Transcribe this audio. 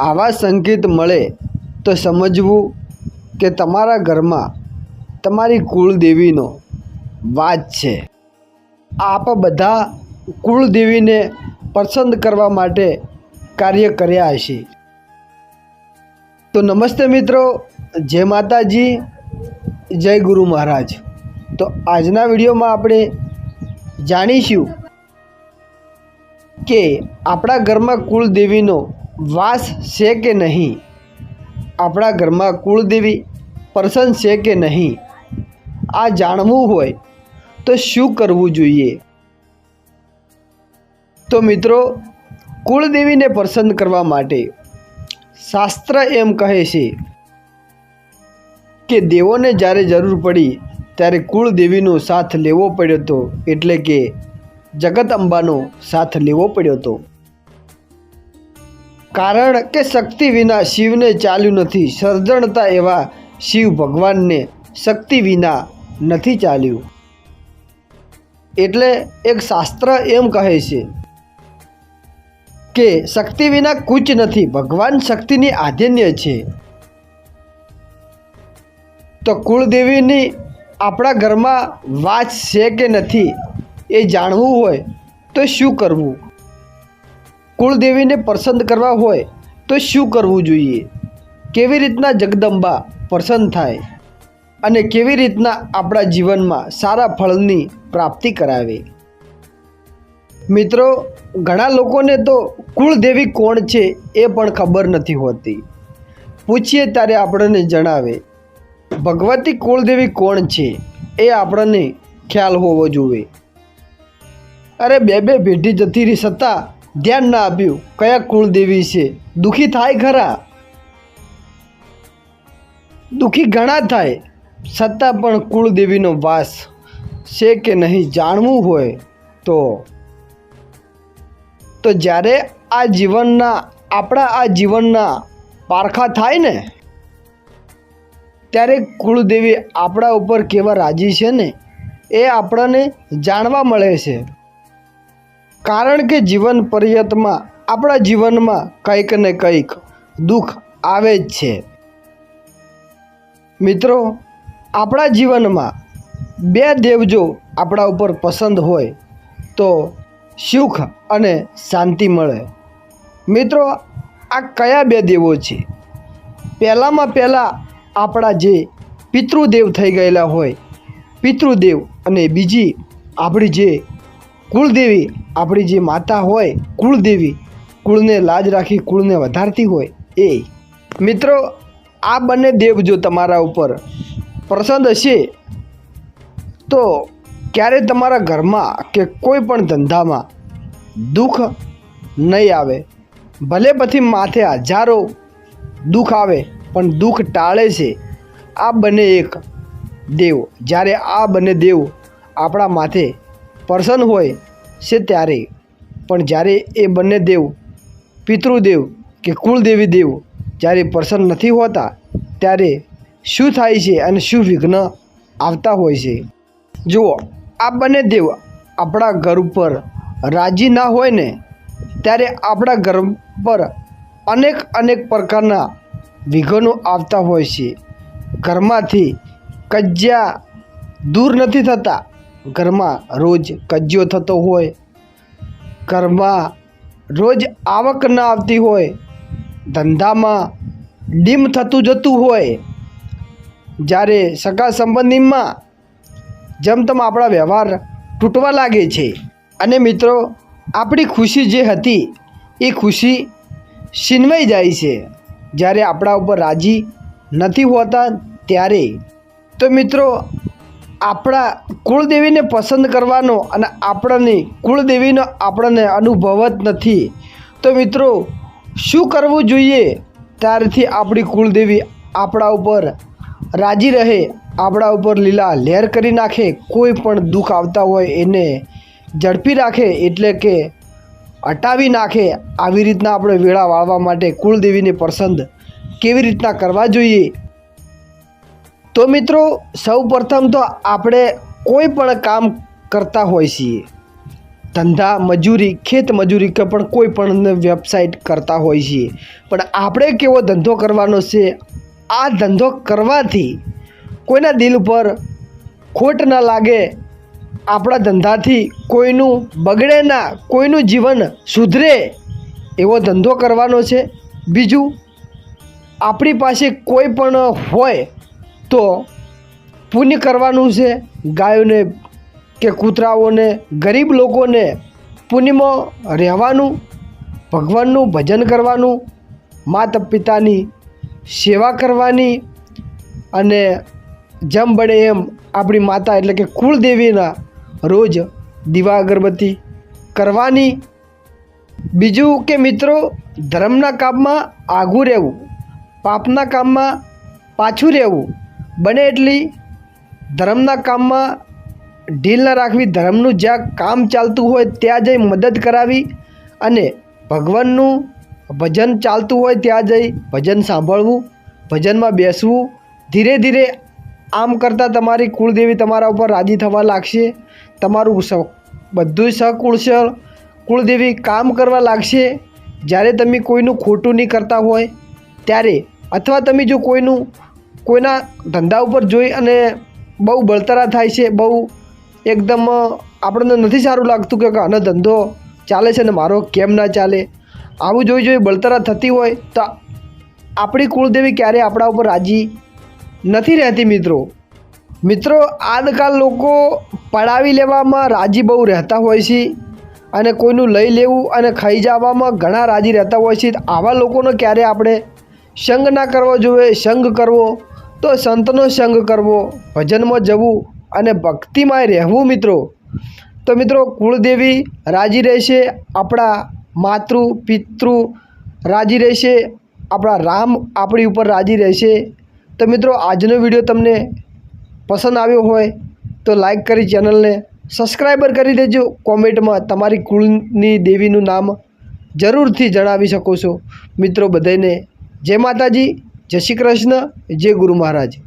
આવા સંકેત મળે તો સમજવું કે તમારા ઘરમાં તમારી કુળદેવીનો વાત છે. આપ બધા કુળદેવીને પસંદ કરવા માટે કાર્ય કર્યા હશે. તો નમસ્તે મિત્રો, જય માતાજી, જય ગુરુ મહારાજ. તો આજના વિડીયોમાં આપણે જાણીશું કે આપણા ઘરમાં કુળદેવીનો વાસ છે કે નહીં? આપણા ઘરમાં કુળદેવી, પ્રસન્ન છે કે નહીં? આ જાણવું હોય તો શું કરવું જોઈએ? તો મિત્રો, કુળદેવીને પસંદ કરવા માટે શાસ્ત્ર એમ કહે છે કે દેવોને જ્યારે જરૂર પડી ત્યારે કુળદેવીનો સાથ લેવો પડ્યો હતો એટલે કે જગત અંબાનો સાથ લેવો પડ્યો હતો. કારણ કે શક્તિ વિના શિવને ચાલ્યું નથી. સર્જણતા એવા શિવ ભગવાનને શક્તિ વિના નથી ચાલ્યું. એટલે એક શાસ્ત્ર એમ કહે છે કે શક્તિ વિના કૂચ નથી. ભગવાન શક્તિની આધીન્ય છે. તો કુળદેવીની આપણા ઘરમાં વાત છે કે નથી એ જાણવું હોય તો શું કરવું? કુળદેવીને પસંદ કરવા હોય તો શું કરવું જોઈએ? કેવી રીતના જગદંબા પસંદ થાય અને કેવી રીતના આપણા જીવનમાં સારા ફળની પ્રાપ્તિ કરાવે? મિત્રો, ઘણા લોકોને તો કુળદેવી કોણ છે એ પણ ખબર નથી હોતી. પૂછીએ ત્યારે આપણને જણાવે, ભગવતી કુળદેવી કોણ છે એ આપણને ખ્યાલ હોવો જોઈએ. અરે, બે બે ભેટી જતી રહી છતાં ધ્યાન ના આપ્યું, કયા કુળદેવી છે? દુઃખી થાય ખરા? દુઃખી ઘણા થાય, છતાં પણ કુળદેવીનો વાસ છે કે નહીં જાણવું હોય તો? તો જ્યારે આ જીવનના, આપણા આ જીવનના પારખા થાય ને, ત્યારે કુળદેવી આપણા ઉપર કેવા રાજી છે ને? એ આપણને જાણવા મળે છે. કારણ કે જીવન પર્યતમાં આપણા જીવનમાં કંઈક ને કંઈક દુઃખ આવે જ છે. મિત્રો, આપણા જીવનમાં બે દેવ જો આપણા ઉપર પસંદ હોય, તો સુખ અને શાંતિ મળે. મિત્રો, આ કયા બે દેવો છે? પહેલાંમાં પહેલાં આપણા જે પિતૃદેવ થઈ ગયેલા હોય, પિતૃદેવ અને બીજી આપણી જે કુળદેવી આપણી જે માતા હોય, કુળદેવી, કુળને લાજ રાખી કુળને વધારતી હોય, એ. મિત્રો, આ બંને દેવ જો તમારા ઉપર પ્રસન્ન હશે તો ક્યારે તમારા ઘરમાં કે કોઈ પણ ધંધામાં દુઃખ નહીં આવે. ભલે પછી માથે હજારો દુઃખ આવે, પણ દુઃખ ટાળે છે. આ બંને એક દેવ. જ્યારે આ બંને દેવ આપણા માથે પ્રસન્ન હોય છે ત્યારે. પણ જ્યારે એ બંને દેવ, પિતૃદેવ કે કુળદેવી દેવ જ્યારે પ્રસન્ન નથી હોતા, ત્યારે શું થાય છે અને શું વિઘ્ન આવતા હોય છે? જુઓ, આ બંને દેવ આપણા ઘર ઉપર રાજી ના હોય ને, ત્યારે આપણા ઘર પર અનેક અનેક પ્રકારના વિઘ્નો આવતા હોય છે. ઘરમાંથી કજ્યા દૂર નથી થતા ઘરમાં રોજ કજ્યો થતો હોય, ઘરમાં રોજ આવક ન આવતી હોય, ધંધામાં ડીમ થતું જતું હોય, જ્યારે સગા સંબંધીમાં જેમ તેમ આપણા વ્યવહાર તૂટવા લાગે છે. અને મિત્રો, આપણી ખુશી જે હતી, એ ખુશી છીનવાઈ જાય છે. જ્યારે આપણા ઉપર રાજી નથી હોતા ત્યારે. તો મિત્રો આપણા કુળદેવીને પસંદ કરવાનો અને આપણને કુળદેવીનો આપણને અનુભવ જ નથી. તો મિત્રો, શું કરવું જોઈએ? ત્યારથી આપણી કુળદેવી આપણા ઉપર રાજી રહે, આપણા ઉપર લીલા લહેર કરી નાખે, કોઈ પણ દુઃખ આવતા હોય એને ઝડપી રાખે, એટલે કે હટાવી નાખે, આવી રીતના આપણે વેળા વાળવા માટે કુળદેવીને પસંદ કેવી રીતના કરવા જોઈએ? તો મિત્રો, સૌ પ્રથમ તો આપણે કોઈ પણ કામ કરતા હોઈએ છીએ. ધંધા, મજૂરી, ખેત મજૂરી કે પણ કોઈ પણ વેબસાઇટ કરતા હોઈએ છીએ. પણ આપણે કેવો ધંધો કરવાનો છે? આ ધંધો કરવાથી કોઈના દિલ ઉપર ખોટ ન લાગે. આપણા ધંધાથી કોઈનું બગડે ના, કોઈનું જીવન સુધરે એવો ધંધો કરવાનો છે. બીજું, આપણી પાસે કોઈ પણ હોય તો પુણ્ય કરવાનું છે. ગાયોને કે કૂતરાઓને, ગરીબ લોકોને પુણ્યમાં રહેવાનું, ભગવાનનું ભજન કરવાનું માતા પિતાની સેવા કરવાની અને જેમ બને એમ આપણી માતા એટલે કે કુળદેવીના રોજ દીવા અગરબત્તી કરવાની. બીજું કે મિત્રો, ધર્મના કામમાં આઘું રહેવું, પાપના કામમાં પાછું રહેવું. બને એટલી ધર્મના કામમાં ઢીલ ન રાખવી, ધર્મનું જ્યાં કામ ચાલતું હોય ત્યાં જઈ મદદ કરાવી અને ભગવાનનું ભજન ચાલતું હોય ત્યાં જઈ ભજન સાંભળવું, ભજનમાં બેસવું. ધીરે ધીરે આમ કરતાં તમારી કુળદેવી તમારા ઉપર રાજી થવા લાગશે. તમારું સ બધું સકુળશળ કુળદેવી કામ કરવા લાગશે. જ્યારે તમે કોઈનું ખોટું નહીં કરતા હોય, ત્યારે અથવા તમે જો કોઈનું કોઈના ધંધા ઉપર જોઈ અને બહુ બળતરા થાય છે, બહુ એકદમ આપણને નથી સારું લાગતું કે આનો ધંધો ચાલે છે ને મારો કેમ ના ચાલે. આવું જોઈ જોઈ બળતરા થતી હોય તો આપણી કુળદેવી ક્યારેય આપણા ઉપર રાજી નથી રહેતી મિત્રો. મિત્રો, આજકાલ લોકો પડાવી લેવામાં રાજી બહુ રહેતા હોય છે અને કોઈનું લઈ લેવું અને ખાઈ જવામાં ઘણા રાજી રહેતા હોય છે. આવા લોકોનો ક્યારે આપણે સંગ ના કરવો જોઈએ, સંગ કરવો તો સંતનો સંગ કરવો, ભજનમાં જવું અને ભક્તિમાં રહેવું મિત્રો. તો મિત્રો, કુળદેવી રાજી રહેશે, આપણા માતૃ, પિતૃ રાજી રહેશે, આપણા રામ આપણી ઉપર રાજી રહેશે. તો મિત્રો, આજનો વીડિયો તમને પસંદ આવ્યો હોય તો લાઈક કરી ચેનલને સબસ્ક્રાઈબર કરી દેજો. કોમેન્ટમાં તમારી કુળની દેવીનું નામ જરૂરથી જણાવી શકો છો. મિત્રો બધાને જય માતાજી. જય શ્રી કૃષ્ણ જય ગુરુ મહારાજ.